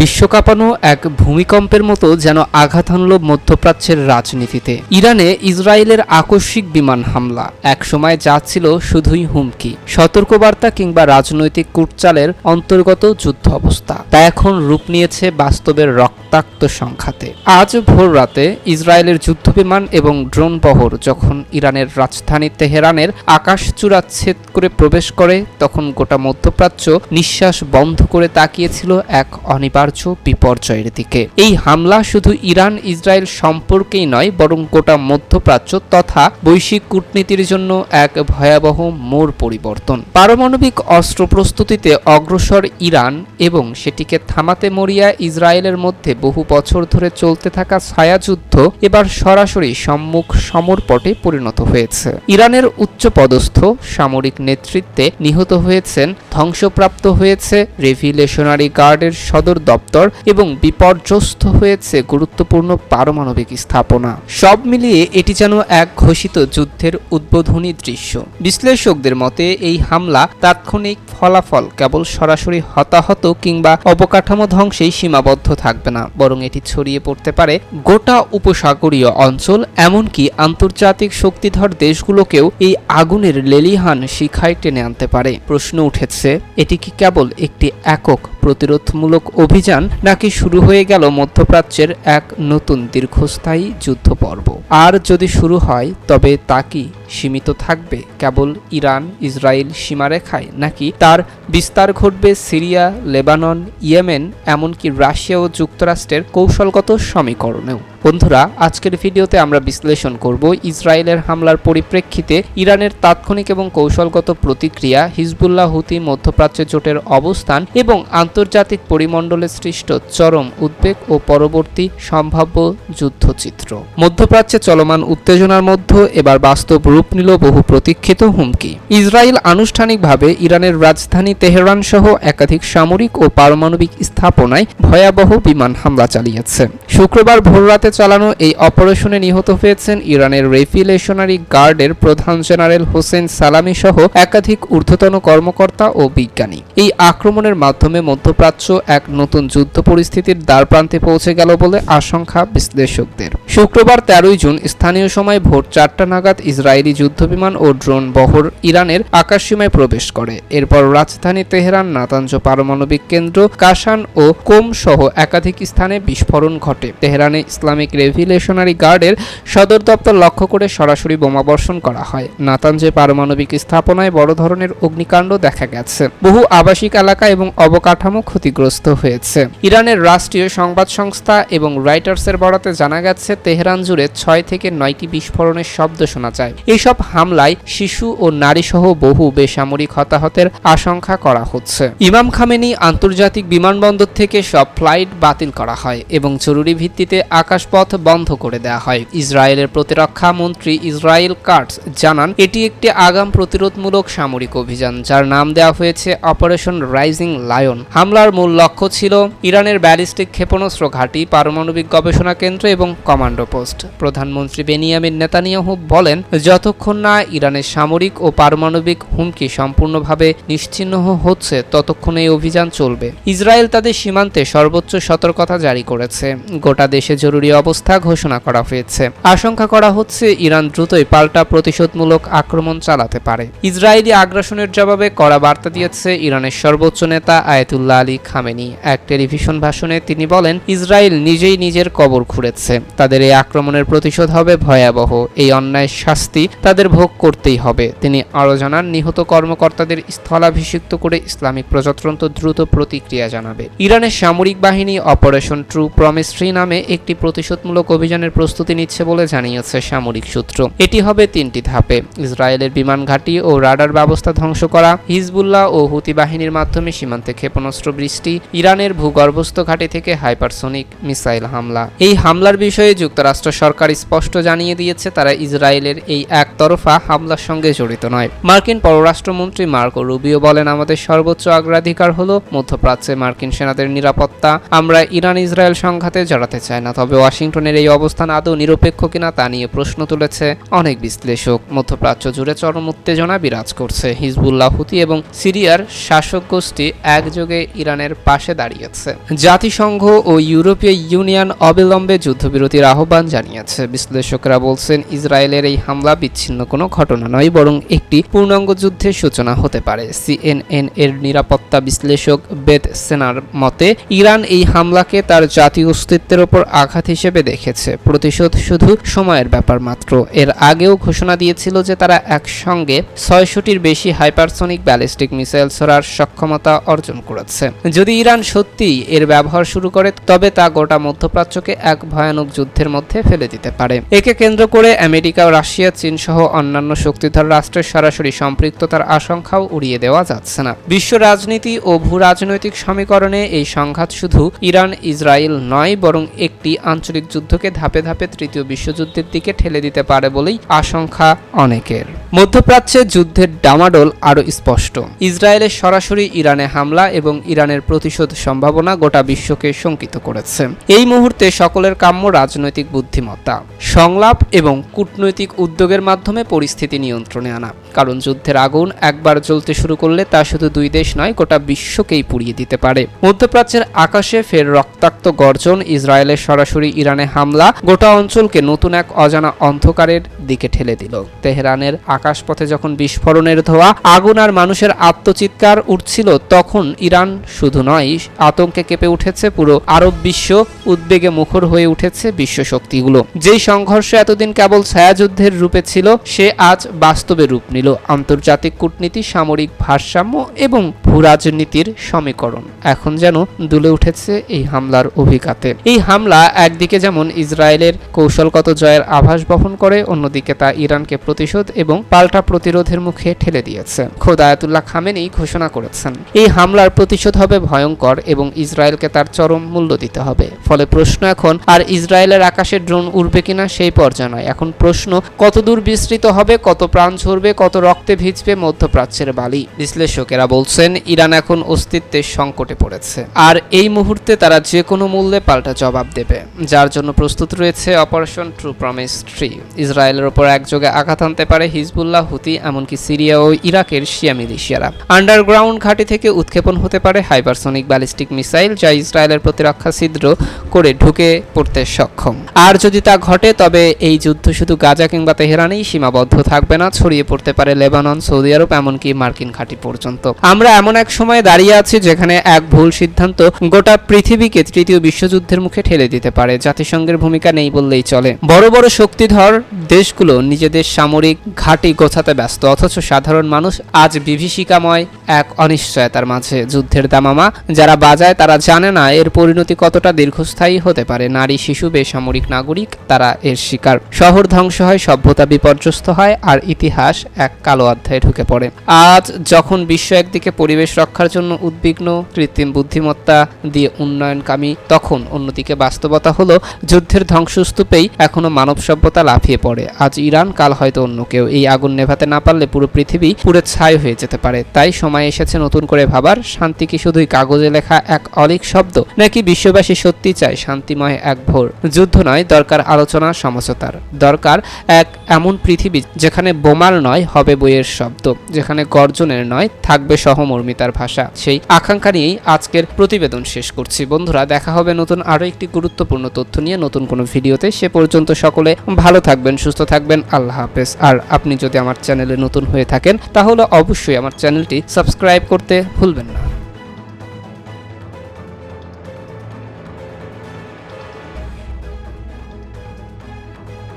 বিশ্বকাপানো এক ভূমিকম্পের মতো যেন আঘাত হানল মধ্যপ্রাচ্যের রাজনীতিতে। ইরানে ইসরায়েলের আকস্মিক বিমান হামলা। একসময় যা ছিল শুধুই হুমকি, সতর্কবার্তা কিংবা রাজনৈতিক কুটচালের অন্তর্গত যুদ্ধ অবস্থা। তা এখন রূপ নিয়েছে বাস্তবের রক্তাক্ত সংখ্যাতে আজ ভোর রাতে ইসরায়েলের যুদ্ধবিমান এবং ড্রোন বহর যখন ইরানের রাজধানী তেহরানের আকাশ চূড়া ছেদ করে প্রবেশ করে, তখন গোটা মধ্যপ্রাচ্য নিঃশ্বাস বন্ধ করে তাকিয়েছিল এক অনিবার্য বিপর্যয়ের দিকে। এই হামলা শুধু ইরান ইসরায়েল সম্পর্কেই নয়, বরং গোটা মধ্যপ্রাচ্য তথা বৈশ্বিক কূটনীতির জন্য এক ভয়াবহ মোড় পরিবর্তন। পারমাণবিক অস্ত্র প্রস্তুতিতে অগ্রসর ইরান এবং সেটিকে থামাতে মরিয়া ইসরায়েলের মধ্যে বহু বছর ধরে চলতে থাকা ছায়াযুদ্ধ এবার সরাসরি সম্মুখ সমরপটে পরিণত হয়েছে। ইরানের উচ্চপদস্থ সামরিক নেতৃত্বে নিহত হয়েছেন, ধ্বংসপ্রাপ্ত হয়েছে রেভিলেশনারি গার্ডের সদর দপ্তর এবং বিপর্যস্ত হয়েছে গুরুত্বপূর্ণ পারমাণবিক স্থাপনা। সব মিলিয়ে এটি যেন এক ঘোষিত যুদ্ধের উদ্বোধনী দৃশ্য। বিশ্লেষকদের মতে, এই হামলা তাৎক্ষণিক ফলাফল কেবল সরাসরি হতাহত কিংবা অবকাঠামো ধ্বংসেই সীমাবদ্ধ থাকবে না, বরং এটি ছড়িয়ে পড়তে পারে গোটা উপসাগরীয় অঞ্চল, এমনকি আন্তর্জাতিক শক্তিধর দেশগুলোকেও এই আগুনের লেলিহান শিখায় টেনে আনতে পারে। প্রশ্ন উঠেছে, এটি কি কেবল একটি একক প্রতিরোধমূলক অভিযান নাকি শুরু হয়ে গেল মধ্যপ্রাচ্যের এক নতুন দীর্ঘস্থায়ী যুদ্ধ পর্ব আর যদি শুরু হয়, তবে তা কি সীমিত থাকবে কেবল ইরান, ইসরায়েল সীমারেখায়, নাকি তার বিস্তার ঘটবে সিরিয়া, লেবানন, ইয়েমেন, এমনকি রাশিয়া ও যুক্তরাষ্ট্রের কৌশলগত সমীকরণেও? বন্ধুরা, আজকের ভিডিওতে আমরা বিশ্লেষণ করব ইসরায়েলের হামলার পরিপ্রেক্ষিতে ইরানের তাৎক্ষণিক এবং কৌশলগত প্রতিক্রিয়া, হিজবুল্লাহ হুতি মধ্যপ্রাচ্য জোটের অবস্থান এবং আন্তর্জাতিক পরিমণ্ডলে সৃষ্ট চরম উদ্বেগ ও পরবর্তী সম্ভাব্য যুদ্ধচিত্র। মধ্যপ্রাচ্যে চলমান উত্তেজনার মধ্যে এবার বাস্তব রূপ নিল বহু প্রতীক্ষিত হুমকি। ইসরায়েল আনুষ্ঠানিকভাবে ইরানের রাজধানী তেহরান সহ একাধিক সামরিক ও পারমাণবিক স্থাপনায় ভয়াবহ বিমান হামলা চালিয়েছে। শুক্রবার ভোররাতে চালানো এই অপারেশনে নিহত হয়েছেন ইরানের রেফিলেশনারি গার্ডের প্রধান জেনারেল হোসেন সালামি সহ একাধিক ঊর্ধ্বতন কর্মকর্তা ও বিজ্ঞানী। এই আক্রমণের মাধ্যমে মধ্যপ্রাচ্য এক নতুন যুদ্ধ পরিস্থিতির দ্বারপ্রান্তে পৌঁছে গেল বলে আশঙ্কা বিশ্লেষকদের। শুক্রবার তেরোই জুন স্থানীয় সময় ভোর চারটা নাগাদ ইসরায়েলি যুদ্ধবিমান ও ড্রোন বহর ইরানের আকাশসীমায় প্রবেশ করে। এরপর রাজধানী তেহরান নাতাঞ্জ পারমাণবিক কেন্দ্র কাশান ও কোম সহ একাধিক স্থানে বিস্ফোরণ ঘটে। তেহরানে ইসলামিক রেভিলেশনারি গার্ডের সদর দপ্তর লক্ষ্য করে সরাসরি বোমাবর্ষণ করা হয়। নাতাঞ্জে পারমাণবিক স্থাপনায় বড় ধরনের অগ্নিকাণ্ড দেখা গেছে, বহু আবাসিক এলাকা এবং অবকাঠামো ক্ষতিগ্রস্ত হয়েছে। ইরানের রাষ্ট্রীয় সংবাদ সংস্থা এবং রাইটার্সের বরাতে জানা গেছে, তেহরান জুড়ে ছয় থেকে নয়টি বিস্ফোরণের শব্দ শোনা যায়। এইসব হামলায় শিশু ও নারী সহ বহু বেসামরিক হতাহতের আশঙ্কা করা হচ্ছে। ইমাম খামেনি আন্তর্জাতিক বিমানবন্দর থেকে সব ফ্লাইট বাতিল করা হয় এবং জরুরি ভিত্তিতে আকাশপথ বন্ধ করে দেওয়া হয়। ইসরায়েলের প্রতিরক্ষা মন্ত্রী ইসরায়েল কার্টস জানান, এটি একটি আগাম প্রতিরোধমূলক সামরিক অভিযান, যার নাম দেওয়া হয়েছে অপারেশন রাইজিং লায়ন। হামলার মূল লক্ষ্য ছিল ইরানের ব্যালিস্টিক ক্ষেপণাস্ত্র ঘাঁটি, পারমাণবিক গবেষণা কেন্দ্র এবং কমান্ডো পোস্ট। প্রধানমন্ত্রী বেনিয়ামিন নেতানিয়াহু বলেন, যতক্ষণ না ইরানের সামরিক ও পারমাণবিক হুমকি সম্পূর্ণভাবে নিশ্চিহ্ন হচ্ছে, ততক্ষণ এই অভিযান চলবে। ইসরায়েল তাদের সীমান্তে সর্বোচ্চ সতর্কতা জারি করেছে। গোটা দেশে জরুরি অবস্থা ঘোষণা করা হয়েছে। আশঙ্কা করা হচ্ছে ইরান দ্রুতই পাল্টা প্রতিশোধমূলক আক্রমণ চালাতে পারে। ইসরায়েলি আগ্রাসনের জবাবে কড়া বার্তা দিয়েছে ইরানের সর্বোচ্চ নেতা আয়াতুল্লাহ আলী খামেনি। এক টেলিভিশন ভাষণে তিনি বলেন, ইসরায়েল নিজেই নিজের কবর খুঁড়েছে। তাদের এই আক্রমণের প্রতিশোধ হবে ভয়াবহ। এই অন্যায় শাস্তি তাদের ভোগ করতেই হবে। তিনি আরও জানান, নিহত কর্মকর্তাদের স্থলাভিষিক্ত করে ইসলামিক প্রজাতন্ত্র দ্রুত প্রতিক্রিয়া জানাবে। ইরানের সামরিক বাহিনী অপারেশন ট্রু প্রমিস থ্রি নামে একটি প্রতিশোধমূলক অভিযানের প্রস্তুতি নিচ্ছে বলে জানিয়েছে সামরিক সূত্র। এটি হবে তিনটি ধাপে। ইসরায়েলের বিমান ঘাঁটি ও রাডার ব্যবস্থা ধ্বংস করা, হিজবুল্লাহ ও হুতি বাহিনীর মাধ্যমে সীমান্তে ক্ষেপণাস্ত্র বৃষ্টি, ইরানের ভূগর্ভস্থ ঘাঁটি থেকে হাইপারসোনিক মিসাইল হামলা। এই হামলার বিষয়ে যুক্তরাষ্ট্র সরকার স্পষ্ট জানিয়ে দিয়েছে, তারা ইসরায়েলের এই একতরফা হামলার সঙ্গে জড়িত নয়। মার্কিন পররাষ্ট্রমন্ত্রী মার্কো রুবিও বলেন, আমাদের সর্বোচ্চ অগ্রাধিকার হলো মধ্যপ্রাচ্যে মার্কিন সেনাদের নিরাপত্তা। আমরা ইরান ইসরায়েল সংঘাতে জড়াতে চাই না, তবে ওয়াশিংটনের এই অবস্থান আদৌ নিরপেক্ষ কিনা তা নিয়ে প্রশ্ন তুলেছে অনেক বিশ্লেষক। মধ্যপ্রাচ্য জুড়ে চরম উত্তেজনা বিরাজ করছে। হিজবুল্লাহ, হুতি এবং সিরিয়ার শাসক গোষ্ঠী একযোগে ইরানের পাশে দাঁড়িয়েছে। জাতিসংঘ ও ইউরোপীয় ইউনিয়ন অবিলম্বে যুদ্ধবিরতির আহ্বান জানিয়েছে। বিশ্লেষকরা বলছেন, ইসরায়েলের এই হামলা বিচ্ছিন্ন কোনো ঘটনা নয়, বরং একটি পূর্ণাঙ্গ যুদ্ধের সূচনা হতে পারে। সিএনএন এর নিরাপত্তা বিশ্লেষক বেদ সেনার মতে, ইরান এই হামলাকে তার জাতীয় অস্তিত্বের ওপর আঘাত হিসেবে দেখেছে। প্রতিশোধ শুধু সময়ের ব্যাপার মাত্র। এর আগেও ঘোষণা দিয়েছিল যে তারা একসঙ্গে ছয়শটির বেশি হাইপারসনিক ব্যালিস্টিক মিসাইল ছড়ার সক্ষমতা অর্জন করেছে। যদি ইরান সত্যিই এর ব্যবহার শুরু করে, তবে তা গোটা মধ্যপ্রাচ্যকে এক ভয়ানক যুদ্ধের মধ্যে ফেলে দিতে পারে। একে কেন্দ্র করে আমেরিকা রাশিয়া চীন সহ অন্যান্য শক্তিধর রাষ্ট্রের সরাসরি সম্পৃক্ততার আশঙ্কাও উড়িয়ে দেওয়া যাচ্ছে না। বিশ্ব রাজনীতি ও ভূ রাজনৈতিক সমীকরণে এই সংঘাত শুধু ইরান ইসরায়েল নয়, বরং একটি আঞ্চলিক যুদ্ধকে ধাপে ধাপে তৃতীয় বিশ্বযুদ্ধের দিকে ঠেলে দিতে পারে বলেই আশঙ্কা অনেকের। মধ্যপ্রাচ্যে যুদ্ধের ডামাডোল আরও স্পষ্ট। ইসরায়েলের সরাসরি ইরানে হামলা এবং ইরানের প্রতিশোধ সম্ভাবনা গোটা বিশ্বকে শঙ্কিত করেছে। এই মুহূর্তে সকলের কাম্য রাজনৈতিক বুদ্ধিমত্তা, সংলাপ এবং কূটনৈতিক উদ্যোগের মাধ্যমে পরিস্থিতি নিয়ন্ত্রণে আনা। কারণ যুদ্ধের আগুন একবার জ্বলতে শুরু করলে তা শুধু দুই দেশ নয়, গোটা বিশ্বকেই পুড়িয়ে দিতে পারে। মধ্যপ্রাচ্যের আকাশে ফের রক্তাক্ত গর্জন ইসরায়েলের সরাসরি ইরানে হামলা গোটা অঞ্চলকে নতুন এক অজানা অন্ধকারের দিকে ঠেলে দিল। তেহরানের আকাশপথে যখন বিস্ফোরণের ধোয়া, আগুন আর মানুষের আত্মচিৎকার উঠছিল, তখন ইরান শুধু নয়, আতঙ্কে কেঁপে উঠেছে পুরো আরব বিশ্ব, উদ্বেগে মুখর হয়ে উঠেছে বিশ্ব শক্তিগুলো। যেই সংঘর্ষ এতদিন কেবল ছায়াযুদ্ধের রূপে ছিল, সে আজ বাস্তবে রূপ নিল। আন্তর্জাতিক কূটনীতি, সামরিক ভারসাম্য এবং ভূরাজনীতির সমীকরণ। এখন যেন দুলে উঠেছে এই হামলার অভিঘাতে। এই হামলা একদিকে যেমন ইসরায়েলের কৌশলগত জয়ের আভাস বহন করে, অন্যদিকে তা ইরানকে প্রতিশোধ এবং পাল্টা প্রতিরোধের মুখে ঠেলে দিয়েছে। খোদ আয়াতুল্লাহ খামেনি ঘোষণা করেছেন। এই হামলার প্রতিশোধ হবে ভয়ঙ্কর এবং ইসরায়েলকে তার চরম মূল্য দিতে হবে। ফলে প্রশ্ন এখন, আর ইসরায়েলের আকাশে ড্রোন উড়বে কিনা সেই পর্যায়ে নয়। এখন প্রশ্ন, কতদূর বিস্তৃত হবে, কত প্রাণ ঝরবে, কত রক্তে ভিজবে মধ্যপ্রাচ্যের বালি? বিশ্লেষকেরা বলছেন, ইরান এখন অস্তিত্বের সংকটে পড়েছে। আর এই মুহূর্তে তারা যে কোনো মূল্যে পাল্টা জবাব দেবে। যার জন্য প্রস্তুত রয়েছে অপারেশন ট্রু প্রমিস থ্রি ইসরায়েলের ওপর একযোগে আঘাত আনতে পারে হিজবুল্লাহ, হুতি, এমনকি সিরিয়া ও ইরাকের শিয়া মিলিশিয়ারা। আন্ডারগ্রাউন্ড ঘাঁটি থেকে উৎক্ষেপণ হতে পারে হাইপারসনিক ব্যালিস্টিক মিসাইল যা ইসরায়েলের প্রতিরক্ষা ছিদ্র করে ঢুকে পড়তে সক্ষম। আর যদি তা ঘটে, তবে এই যুদ্ধ শুধু গাজা কিংবা তেহরানেই সীমাবদ্ধ থাকবে না, ছড়িয়ে পড়তে পারে লেবানন, সৌদি আরব, এমনকি মার্কিন ঘাঁটি পর্যন্ত। আমরা এমন এক সময় দাঁড়িয়ে আছি যেখানে এক ভুল সিদ্ধান্ত গোটা পৃথিবীকে তৃতীয় বিশ্বযুদ্ধের মুখে ঠেলে দিতে পারে জাতিসংঘের ভূমিকা নেই বললেই চলে। বড় বড় শক্তিধর দেশগুলো নিজেদের সামরিক ঘাঁটি গোছাতে ব্যস্ত, অথচ সাধারণ মানুষ আজ বিভীষিকাময় এক অনিশ্চয়তার মাঝে। যুদ্ধের দামামা যারা বাজায় তারা জানে না এর পরিণতি কতটা দীর্ঘস্থায়ী হতে পারে। নারী, শিশু, বেসামরিক নাগরিক তারা এর শিকার। শহর ধ্বংস হয়, সভ্যতা বিপর্যস্ত হয় আর ইতিহাস এক কালো অধ্যায়ে ঢুকে পড়ে। আজ যখন বিশ্ব একদিকে পরিবেশ রক্ষার জন্য উদ্বিগ্ন, কৃত্রিম বুদ্ধিমত্তা দিয়ে উন্নয়নকামী, তখন অন্যদিকে বাস্তবতা হলো যুদ্ধের ধ্বংসস্তূপেই এখনও মানব সভ্যতা লাফিয়ে পড়ে। আজ ইরান, কাল হয়তো অন্য কেউ। এই আগুন নেভাতে না পারলে পুরো পৃথিবী পুরো ছাই হয়ে যেতে পারে। তাই সময় এসেছে নতুন করে ভাবার। শান্তি কি শুধুই কাগজে লেখা এক অলিক শব্দ, নাকি বিশ্ববাসী সত্যি চায় শান্তিময় এক ভোর? যুদ্ধ নয়, দরকার আলোচনা, সমঝোতার। দরকার এক এমন পৃথিবী যেখানে বোমার নয়, হবে বইয়ের শব্দ। যেখানে গর্জনের নয়, থাকবে সহমর্মিতার ভাষা। সেই আকাঙ্ক্ষা নিয়েই আজকের প্রতিবেদন শেষ করছি। বন্ধুরা, দেখা হবে নতুন আরও একটি গুরুত্বপূর্ণ তথ্য নিয়ে নতুন কোনো ভিডিওতে, সে পর্যন্ত সকলে ভালো থাকবেন, সুস্থ থাকবেন। আল্লাহ হাফেজ। আর আপনি যদি আমার চ্যানেলে নতুন হয়ে থাকেন, তাহলে অবশ্যই আমার চ্যানেলটি সাবস্ক্রাইব করতে ভুলবেন না।